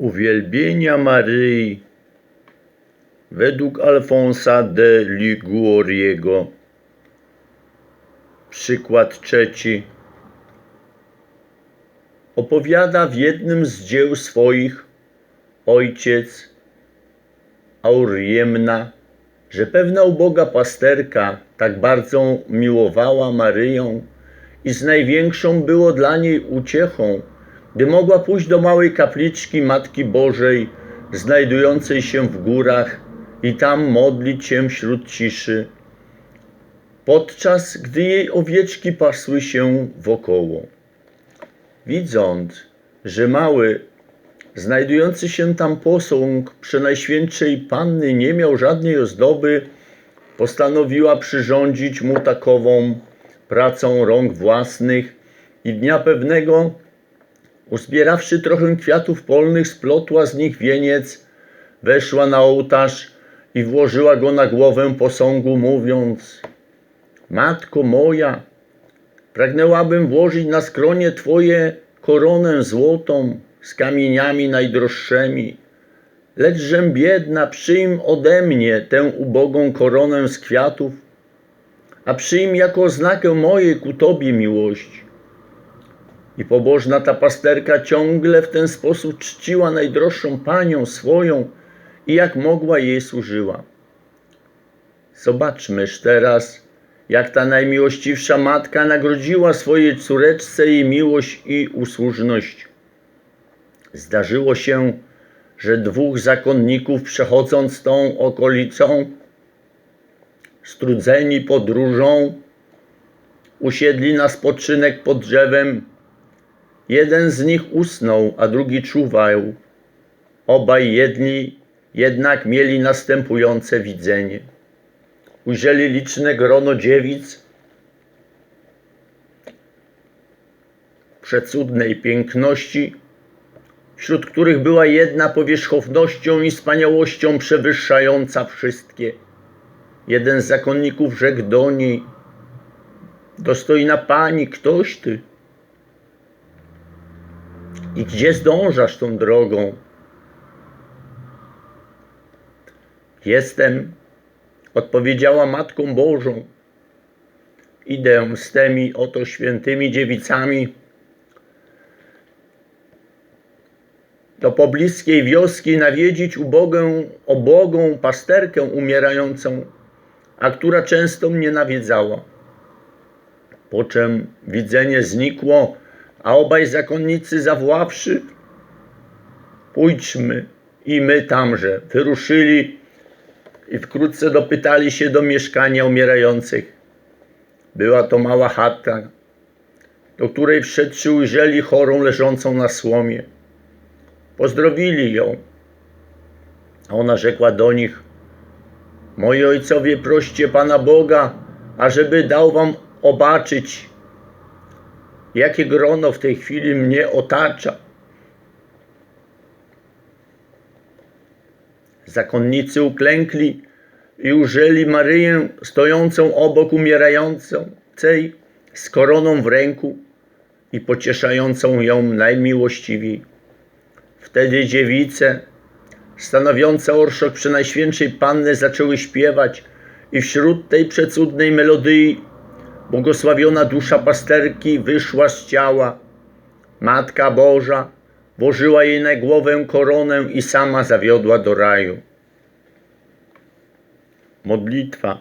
Uwielbienia Maryi według Alfonsa de Liguoriego. Przykład trzeci. Opowiada w jednym z dzieł swoich ojciec Auriemna, że pewna uboga pasterka tak bardzo miłowała Maryję i z największą było dla niej uciechą, gdy mogła pójść do małej kapliczki Matki Bożej, znajdującej się w górach i tam modlić się wśród ciszy, podczas gdy jej owieczki pasły się wokoło. Widząc, że mały, znajdujący się tam posąg Przenajświętszej Panny nie miał żadnej ozdoby, postanowiła przyrządzić mu takową pracą rąk własnych i dnia pewnego, uzbierawszy trochę kwiatów polnych, splotła z nich wieniec, weszła na ołtarz i włożyła go na głowę posągu, mówiąc: Matko moja, pragnęłabym włożyć na skronie Twoje koronę złotą z kamieniami najdroższymi. Lecz biedna, przyjm ode mnie tę ubogą koronę z kwiatów, a przyjm jako oznakę mojej ku Tobie miłości. I pobożna ta pasterka ciągle w ten sposób czciła najdroższą panią swoją i jak mogła jej służyła. Zobaczmyż teraz, jak ta najmiłościwsza matka nagrodziła swojej córeczce jej miłość i usłużność. Zdarzyło się, że dwóch zakonników przechodząc tą okolicą, strudzeni podróżą, usiedli na spoczynek pod drzewem. Jeden z nich usnął, a drugi czuwał. Obaj jedni jednak mieli następujące widzenie. Ujrzeli liczne grono dziewic przecudnej piękności, wśród których była jedna powierzchownością i wspaniałością przewyższająca wszystkie. Jeden z zakonników rzekł do niej: Dostojna pani, ktoś ty? I gdzie zdążasz tą drogą? Jestem, odpowiedziała Matką Bożą. Idę z tymi oto świętymi dziewicami do pobliskiej wioski nawiedzić ubogę, obogą pasterkę umierającą, a która często mnie nawiedzała. Po czym widzenie znikło, a obaj zakonnicy zawoławszy, pójdźmy i my tamże, wyruszyli i wkrótce dopytali się do mieszkania umierających. Była to mała chata, do której wszedłszy ujrzeli chorą leżącą na słomie. Pozdrowili ją. A ona rzekła do nich: Moi ojcowie, proście Pana Boga, ażeby dał wam obaczyć, jakie grono w tej chwili mnie otacza. Zakonnicy uklękli i ujrzeli Maryję stojącą obok umierającej z koroną w ręku i pocieszającą ją najmiłościwiej. Wtedy dziewice, stanowiące orszok przy Najświętszej Panny, zaczęły śpiewać i wśród tej przecudnej melodii błogosławiona dusza pasterki wyszła z ciała. Matka Boża włożyła jej na głowę koronę i sama zawiodła do raju. Modlitwa.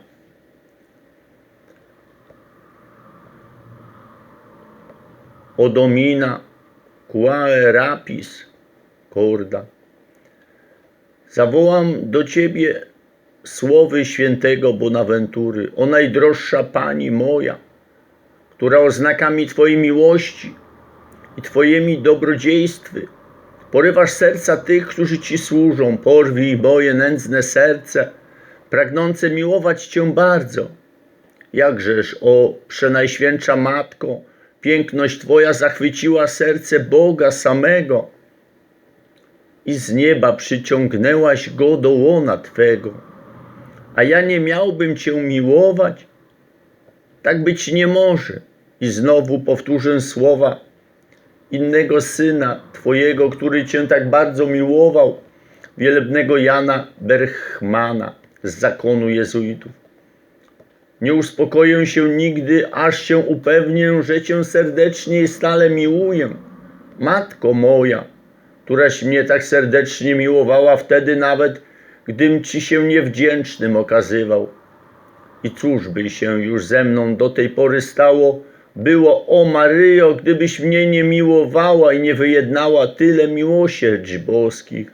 O Domina, quae rapis, korda. Zawołam do Ciebie słowy świętego Bonaventury, o najdroższa Pani moja, która oznakami Twojej miłości i Twojemi dobrodziejstwy porywasz serca tych, którzy Ci służą, porwij boje nędzne serce, pragnące miłować Cię bardzo. Jakżeż, o przenajświętsza Matko, piękność Twoja zachwyciła serce Boga samego i z nieba przyciągnęłaś Go do łona Twego. A ja nie miałbym Cię miłować? Tak być nie może. I znowu powtórzę słowa innego syna Twojego, który Cię tak bardzo miłował, wielebnego Jana Berchmana z zakonu jezuitów. Nie uspokoję się nigdy, aż się upewnię, że Cię serdecznie i stale miłuję. Matko moja, któraś mnie tak serdecznie miłowała wtedy nawet, gdym Ci się niewdzięcznym okazywał. I cóż by się już ze mną do tej pory stało, było, o Maryjo, gdybyś mnie nie miłowała i nie wyjednała tyle miłosierdzia boskich.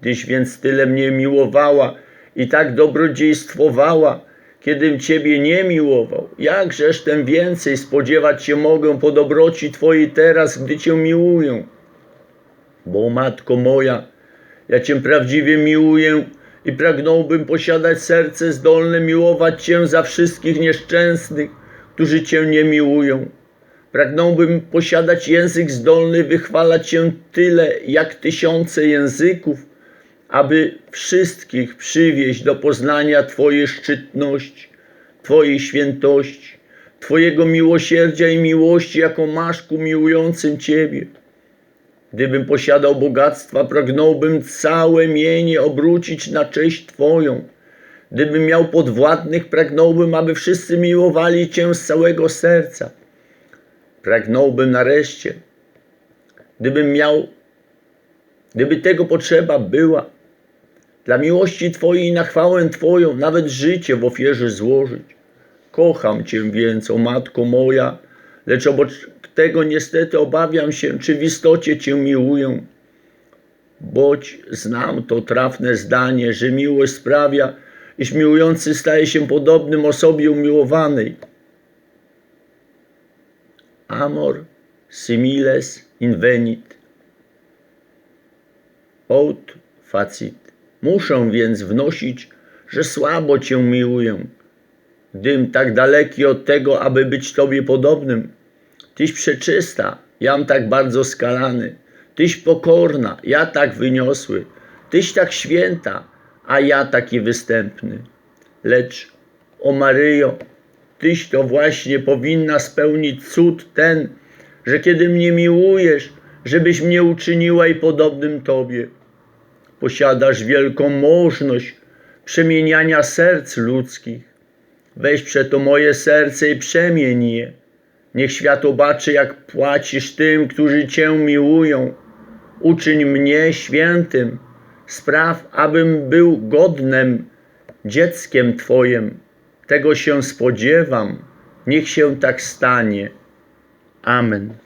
Gdyś więc tyle mnie miłowała i tak dobrodziejstwowała, kiedym Ciebie nie miłował, jakżeż tem więcej spodziewać się mogę po dobroci Twojej teraz, gdy Cię miłuję. Bo Matko moja, ja Cię prawdziwie miłuję i pragnąłbym posiadać serce zdolne miłować Cię za wszystkich nieszczęsnych, którzy Cię nie miłują. Pragnąłbym posiadać język zdolny wychwalać Cię tyle, jak tysiące języków, aby wszystkich przywieźć do poznania Twojej szczytności, Twojej świętości, Twojego miłosierdzia i miłości, jaką masz ku miłującym Ciebie. Gdybym posiadał bogactwa, pragnąłbym całe mienie obrócić na cześć Twoją. Gdybym miał podwładnych, pragnąłbym, aby wszyscy miłowali Cię z całego serca. Pragnąłbym nareszcie, gdybym miał, gdyby tego potrzeba była, dla miłości Twojej i na chwałę Twoją, nawet życie w ofierze złożyć. Kocham Cię więc, o Matko moja, lecz obok tego niestety obawiam się, czy w istocie Cię miłuję. Boć znam to trafne zdanie, że miłość sprawia, iż miłujący staje się podobnym osobie umiłowanej. Amor similes invenit. Aut facit. Muszę więc wnosić, że słabo Cię miłuję, gdym tak daleki od tego, aby być Tobie podobnym. Tyś przeczysta, jam tak bardzo skalany. Tyś pokorna, ja tak wyniosły. Tyś tak święta, a ja taki występny. Lecz, o Maryjo, Tyś to właśnie powinna spełnić cud ten, że kiedy mnie miłujesz, żebyś mnie uczyniła i podobnym Tobie. Posiadasz wielką możność przemieniania serc ludzkich. Weź przeto moje serce i przemień je. Niech świat obaczy, jak płacisz tym, którzy Cię miłują. Uczyń mnie świętym. Spraw, abym był godnym dzieckiem Twoim. Tego się spodziewam. Niech się tak stanie. Amen.